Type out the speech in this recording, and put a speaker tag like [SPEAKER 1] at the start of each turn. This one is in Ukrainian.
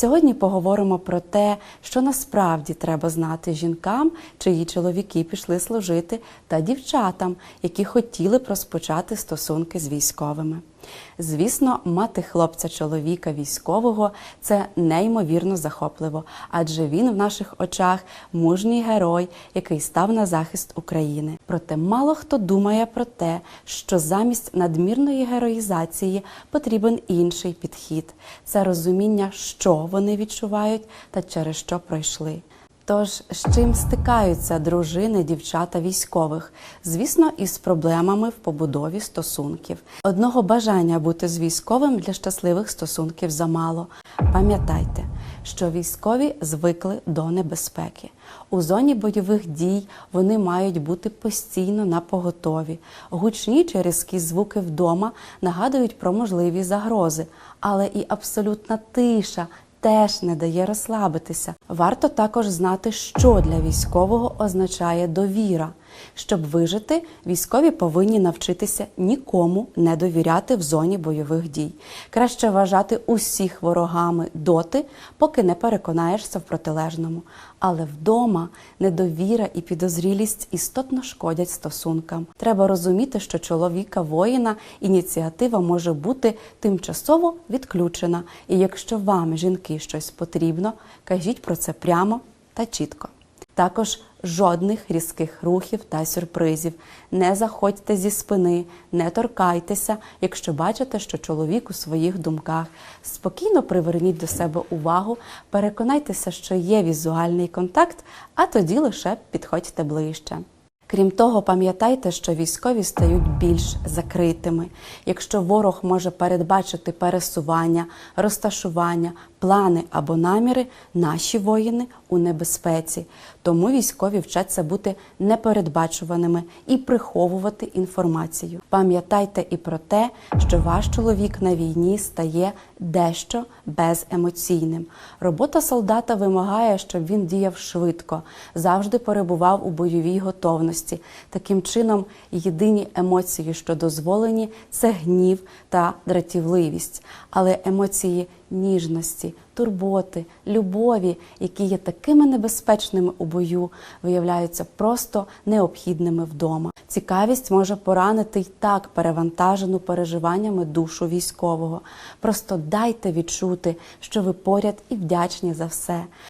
[SPEAKER 1] Сьогодні поговоримо про те, що насправді треба знати жінкам, чиї чоловіки пішли служити, та дівчатам, які хотіли б розпочати стосунки з військовими. Звісно, мати хлопця чоловіка військового це неймовірно захопливо, адже він в наших очах мужній герой, який став на захист України. Проте мало хто думає про те, що замість надмірної героїзації потрібен інший підхід це розуміння, що вони відчувають та через що пройшли. Тож з чим стикаються дружини, дівчата військових? Звісно, із проблемами в побудові стосунків. Одного бажання бути з військовим для щасливих стосунків замало. Пам'ятайте, що військові звикли до небезпеки. У зоні бойових дій вони мають бути постійно на поготові. Гучні чи різкі звуки вдома нагадують про можливі загрози, але і абсолютна тиша теж не дає розслабитися. Варто також знати, що для військового означає довіра. Щоб вижити, військові повинні навчитися нікому не довіряти в зоні бойових дій. Краще вважати усіх ворогами доти, поки не переконаєшся в протилежному. Але вдома недовіра і підозрілість істотно шкодять стосункам. Треба розуміти, що чоловіка воїна ініціатива може бути тимчасово відключена. І якщо вам, жінки, щось потрібно, кажіть про це прямо та чітко. Також жодних різких рухів та сюрпризів. Не заходьте зі спини, не торкайтеся, якщо бачите, що чоловік у своїх думках. Спокійно приверніть до себе увагу, переконайтеся, що є візуальний контакт, а тоді лише підходьте ближче. Крім того, пам'ятайте, що військові стають більш закритими. Якщо ворог може передбачити пересування, розташування, плани або наміри, наші воїни у небезпеці. Тому військові вчаться бути непередбачуваними і приховувати інформацію. Пам'ятайте і про те, що ваш чоловік на війні стає дещо беземоційним. Робота солдата вимагає, щоб він діяв швидко, завжди перебував у бойовій готовності. Таким чином, єдині емоції, що дозволені, це гнів та дратівливість, але емоції ніжності, турботи, любові, які є такими небезпечними у бою, виявляються просто необхідними вдома. Цікавість може поранити й так перевантажену переживаннями душу військового. Просто дайте відчути, що ви поряд і вдячні за все.